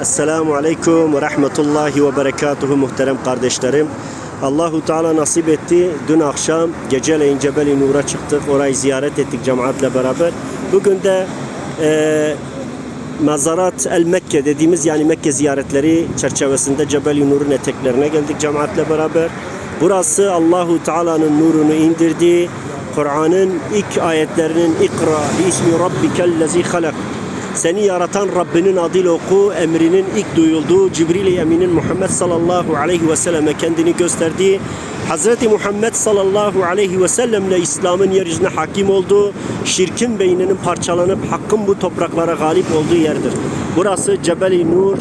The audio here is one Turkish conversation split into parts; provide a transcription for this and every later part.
Esselamu Aleyküm ve Rahmetullahi ve Berekatuhu muhterem kardeşlerim. Allahu Teala nasip etti. Dün akşam geceleyin Cebeli Nur'a çıktık. Orayı ziyaret ettik cemaatle beraber. Bugün de e, Mazarat El Mekke dediğimiz yani Mekke ziyaretleri çerçevesinde Cebeli Nur'un eteklerine geldik cemaatle beraber. Burası Allahu Teala'nın nurunu indirdiği Kur'an'ın ilk ayetlerinin İkra bi ismi rabbikellezi halak seni yaratan Rabbinin adıyla oku emrinin ilk duyulduğu Cibril-i Emin'in Muhammed sallallahu aleyhi ve selleme kendini gösterdiği Hazreti Muhammed sallallahu aleyhi ve sellemle İslam'ın yeryüzüne hakim olduğu şirkin beyninin parçalanıp hakkın bu topraklara galip olduğu yerdir. Burası Cebel-i Nur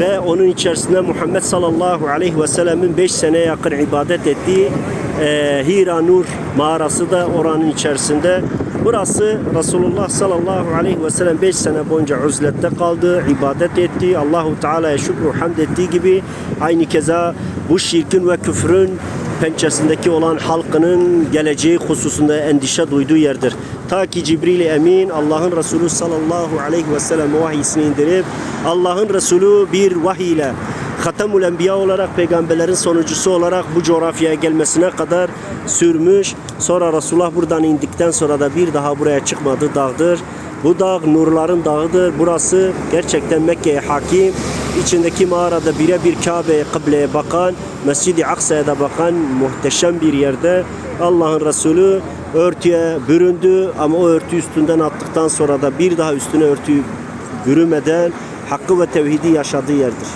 ve onun içerisinde Muhammed sallallahu aleyhi ve sellemin 5 sene yakın ibadet ettiği e, Hira Nur mağarası da oranın içerisinde. Burası Resulullah sallallahu aleyhi ve sellem 5 sene boyunca uzlette kaldı, ibadet etti. Allahu Teala'ya şükür hamd ettiği gibi aynı keza bu şirkin ve küfrün pençesindeki olan halkının geleceği hususunda endişe duyduğu yerdir. Ta ki Cibril-i Emin Allah'ın Resulü sallallahu aleyhi ve sellem vahyisini indirip Allah'ın Resulü bir vahiy ile Hatemül Enbiya olarak peygamberlerin sonuncusu olarak bu coğrafyaya gelmesine kadar sürmüş. Sonra Resulullah buradan indikten sonra da bir daha buraya çıkmadı dağdır. Bu dağ nurların dağıdır. Burası gerçekten Mekke'ye hakim. İçindeki mağarada birebir Kabe'ye, kıbleye bakan, Mescid-i Aksa'ya da bakan muhteşem bir yerde Allah'ın Resulü örtüye büründü ama o örtü üstünden attıktan sonra da bir daha üstüne örtüyü bürümeden hakkı ve tevhidi yaşadığı yerdir.